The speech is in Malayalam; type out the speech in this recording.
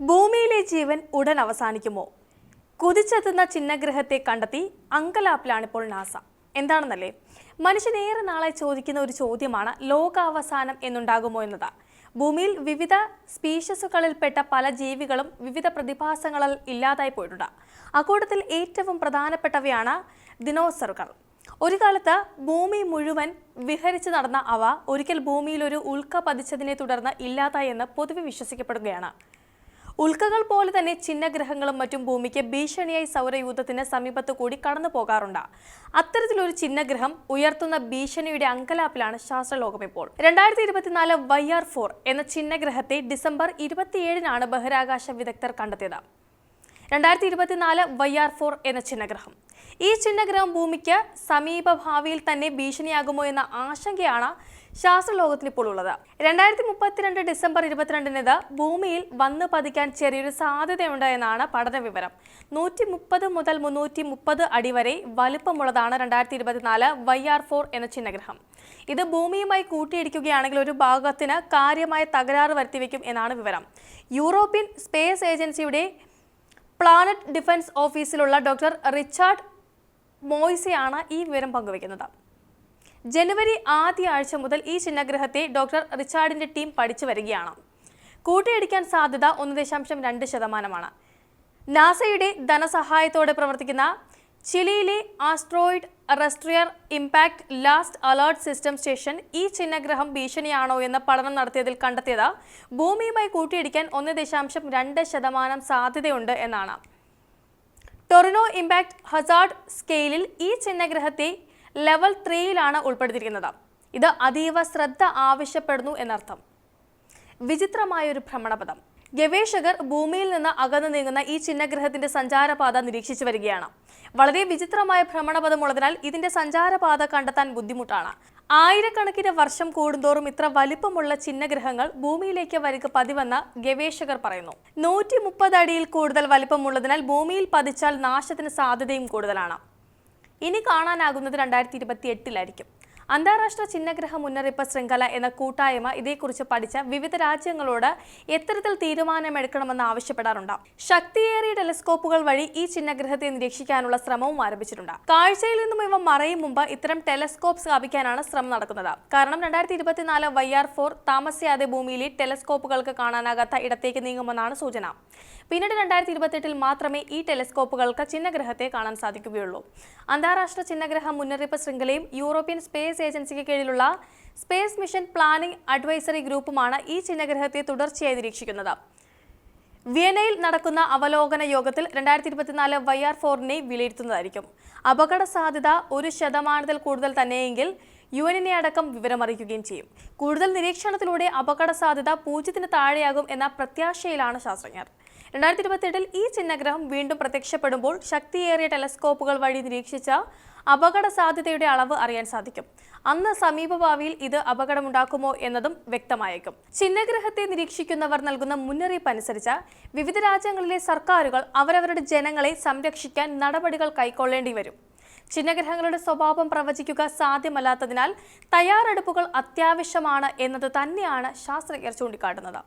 ഭൂമിയിലെ ജീവൻ ഉടൻ അവസാനിക്കുമോ? കുതിച്ചെത്തുന്ന ചിഹ്നഗ്രഹത്തെ കണ്ടെത്തി അങ്കലാപ്പിലാണിപ്പോൾ നാസ. എന്താണെന്നല്ലേ? മനുഷ്യൻ ഏറെ നാളെ ചോദിക്കുന്ന ഒരു ചോദ്യമാണ് ലോകാവസാനം എന്നുണ്ടാകുമോ എന്നത്. ഭൂമിയിൽ വിവിധ സ്പീഷ്യസുകളിൽപ്പെട്ട പല ജീവികളും വിവിധ പ്രതിഭാസങ്ങളിൽ ഇല്ലാതായി പോയിട്ടുണ്ട്. അക്കൂട്ടത്തിൽ ഏറ്റവും പ്രധാനപ്പെട്ടവയാണ് ദിനോസറുകൾ. ഒരു കാലത്ത് ഭൂമി മുഴുവൻ വിഹരിച്ചു നടന്ന അവ ഒരിക്കൽ ഭൂമിയിൽ ഒരു ഉൽക്ക പതിച്ചതിനെ തുടർന്ന് ഇല്ലാതായി എന്ന് പൊതുവെ വിശ്വസിക്കപ്പെടുകയാണ്. ഉൽക്കകൾ പോലെ തന്നെ ചിഹ്നഗ്രഹങ്ങളും മറ്റും ഭൂമിക്ക് ഭീഷണിയായി സൗരയൂഥത്തിന് സമീപത്തു കൂടി കടന്നു പോകാറുണ്ട്. അത്തരത്തിലൊരു ചിഹ്നഗ്രഹം ഉയർത്തുന്ന ഭീഷണിയുടെ അങ്കലാപ്പിലാണ് ശാസ്ത്രലോകം ഇപ്പോൾ. രണ്ടായിരത്തി ഇരുപത്തിനാല് വൈ ആർ ഫോർ എന്ന ചിഹ്നഗ്രഹത്തെ ഡിസംബർ ഇരുപത്തിയേഴിനാണ് ബഹിരാകാശ വിദഗ്ധർ കണ്ടെത്തിയത്. രണ്ടായിരത്തി ഇരുപത്തിനാല് വൈ ആർ ഫോർ എന്ന ചിഹ്നഗ്രഹം ഈ ചിഹ്നഗ്രഹം ഭൂമിക്ക് സമീപ ഭാവിയിൽ തന്നെ ഭീഷണിയാകുമോ എന്ന ആശങ്കയാണ് ശാസ്ത്രലോകത്തിൽ ഇപ്പോൾ ഉള്ളത് രണ്ടായിരത്തി മുപ്പത്തിരണ്ട് ഡിസംബർ ഇരുപത്തിരണ്ടിന് ഇത് ഭൂമിയിൽ വന്ന് പതിക്കാൻ ചെറിയൊരു സാധ്യതയുണ്ട് എന്നാണ് പഠന വിവരം നൂറ്റി മുപ്പത് മുതൽ മുന്നൂറ്റി മുപ്പത് അടി വരെ വലുപ്പമുള്ളതാണ് രണ്ടായിരത്തി ഇരുപത്തിനാല് വൈ ആർ ഫോർ എന്ന ചിഹ്നഗ്രഹം. ഇത് ഭൂമിയുമായി കൂട്ടിയിടിക്കുകയാണെങ്കിൽ ഒരു ഭാഗത്തിന് കാര്യമായ തകരാറ് വരുത്തിവെക്കും എന്നാണ് വിവരം. യൂറോപ്യൻ സ്പേസ് ഏജൻസിയുടെ പ്ലാനറ്റ് ഡിഫൻസ് ഓഫീസിലുള്ള ഡോക്ടർ റിച്ചാർഡ് മോയ്സിയാണ് ഈ വിവരം പങ്കുവയ്ക്കുന്നത് ജനുവരി ആദ്യ ആഴ്ച മുതൽ ഈ ചിഹ്നഗ്രഹത്തെ ഡോക്ടർ റിച്ചാർഡിന്റെ ടീം പഠിച്ചു വരികയാണ്. കൂട്ടിയിടിക്കാൻ സാധ്യത ഒന്ന് ദശാംശം രണ്ട് ശതമാനമാണ്. നാസയുടെ ധനസഹായത്തോടെ പ്രവർത്തിക്കുന്ന ചിലിയിലെ asteroid terrestrial impact last alert system station ഈ ചിഹ്നഗ്രഹം ഭീഷണിയാണോ എന്ന പഠനം നടത്തിയതിൽ കണ്ടെത്തിയത് ഭൂമിയുമായി കൂട്ടിയിടിക്കാൻ ഒന്ന് ദശാംശം രണ്ട് ശതമാനം സാധ്യതയുണ്ട് എന്നാണ്. ടൊറിനോ ഇമ്പാക്ട് ഹസാർഡ് സ്കെയിലിൽ ഈ ചിഹ്നഗ്രഹത്തെ ലെവൽ ത്രീയിലാണ് ഉൾപ്പെടുത്തിയിരിക്കുന്നത്. ഇത് അതീവ ശ്രദ്ധ ആവശ്യപ്പെടുന്നു എന്നർത്ഥം. വിചിത്രമായൊരു ഭ്രമണപഥം. ഗവേഷകർ ഭൂമിയിൽ നിന്ന് അകന്നു നീങ്ങുന്ന ഈ ചിഹ്നഗ്രഹത്തിന്റെ സഞ്ചാരപാത നിരീക്ഷിച്ചു വരികയാണ്. വളരെ വിചിത്രമായ ഭ്രമണപഥമുള്ളതിനാൽ ഇതിന്റെ സഞ്ചാരപാത കണ്ടെത്താൻ ബുദ്ധിമുട്ടാണ്. ആയിരക്കണക്കിന് വർഷം കൂടുന്തോറും ഇത്ര വലിപ്പമുള്ള ചിഹ്നഗ്രഹങ്ങൾ ഭൂമിയിലേക്ക് വരിക പതിവെന്ന് ഗവേഷകർ പറയുന്നു. നൂറ്റി മുപ്പത് അടിയിൽ കൂടുതൽ വലിപ്പമുള്ളതിനാൽ ഭൂമിയിൽ പതിച്ചാൽ നാശത്തിന് സാധ്യതയും കൂടുതലാണ്. ഇനി കാണാനാകുന്നത് രണ്ടായിരത്തി ഇരുപത്തി എട്ടിലായിരിക്കും അന്താരാഷ്ട്ര ചിഹ്നഗ്രഹ മുന്നറിയിപ്പ് ശൃംഖല എന്ന കൂട്ടായ്മ ഇതേക്കുറിച്ച് പഠിച്ച വിവിധ രാജ്യങ്ങളോട് എത്തരത്തിൽ തീരുമാനമെടുക്കണമെന്ന് ആവശ്യപ്പെടാറുണ്ട്. ശക്തിയേറിയ ടെലിസ്കോപ്പുകൾ വഴി ഈ ചിഹ്നഗ്രഹത്തെ നിരീക്ഷിക്കാനുള്ള ശ്രമവും ആരംഭിച്ചിട്ടുണ്ട്. കാഴ്ചയിൽ നിന്നും ഇവ മറയും മുമ്പ് ഇത്തരം ടെലസ്കോപ്പ് സ്ഥാപിക്കാനാണ് ശ്രമം നടക്കുന്നത്. കാരണം രണ്ടായിരത്തി ഇരുപത്തിനാല് വൈ ആർ ഫോർ താമസിയാതെ ഭൂമിയിലെ ടെലിസ്കോപ്പുകൾക്ക് കാണാനാകാത്ത ഇടത്തേക്ക് നീങ്ങുമെന്നാണ് സൂചന. പിന്നീട് രണ്ടായിരത്തി ഇരുപത്തെട്ടിൽ മാത്രമേ ഈ ടെലിസ്കോപ്പുകൾക്ക് ചിഹ്നഗ്രഹത്തെ കാണാൻ സാധിക്കുകയുള്ളൂ. അന്താരാഷ്ട്ര ചിഹ്നഗ്രഹ മുന്നറിയിപ്പ് ശൃംഖലയും യൂറോപ്യൻ സ്പേസ് ഏജൻസിക്ക് കീഴിലുള്ള സ്പേസ് മിഷൻ പ്ലാനിംഗ് അഡ്വൈസറി ഗ്രൂപ്പുമാണ് ഈ ചിഹ്നഗ്രഹത്തെ തുടർച്ചയായി നിരീക്ഷിക്കുന്നത്. വിയനയിൽ നടക്കുന്ന അവലോകന യോഗത്തിൽ രണ്ടായിരത്തി ഇരുപത്തിനാല് വൈ ആർ ഫോറിനെ വിലയിരുത്തുന്നതായിരിക്കും. അപകട സാധ്യത ഒരു ശതമാനത്തിൽ കൂടുതൽ തന്നെയെങ്കിൽ യു എനിനെ അടക്കം വിവരമറിയിക്കുകയും ചെയ്യും. കൂടുതൽ നിരീക്ഷണത്തിലൂടെ അപകട സാധ്യത പൂജ്യത്തിന് താഴെയാകും എന്ന പ്രത്യാശയിലാണ് ശാസ്ത്രജ്ഞർ. രണ്ടായിരത്തി ഇരുപത്തിയെട്ടിൽ ഈ ചിഹ്നഗ്രഹം വീണ്ടും പ്രത്യക്ഷപ്പെടുമ്പോൾ ശക്തിയേറിയ ടെലസ്കോപ്പുകൾ വഴി നിരീക്ഷിച്ച അപകട സാധ്യതയുടെ അളവ് അറിയാൻ സാധിക്കും. അന്ന് സമീപഭാവിയിൽ ഇത് അപകടമുണ്ടാക്കുമോ എന്നതും വ്യക്തമായേക്കും. ചിഹ്നഗ്രഹത്തെ നിരീക്ഷിക്കുന്നവർ നൽകുന്ന മുന്നറിയിപ്പ് അനുസരിച്ച് വിവിധ രാജ്യങ്ങളിലെ സർക്കാരുകൾ അവരവരുടെ ജനങ്ങളെ സംരക്ഷിക്കാൻ നടപടികൾ കൈക്കൊള്ളേണ്ടി വരും. ചിഹ്നഗ്രഹങ്ങളുടെ സ്വഭാവം പ്രവചിക്കുക സാധ്യമല്ലാത്തതിനാൽ തയ്യാറെടുപ്പുകൾ അത്യാവശ്യമാണ് എന്നത് തന്നെയാണ് ശാസ്ത്രജ്ഞർ ചൂണ്ടിക്കാട്ടുന്നത്.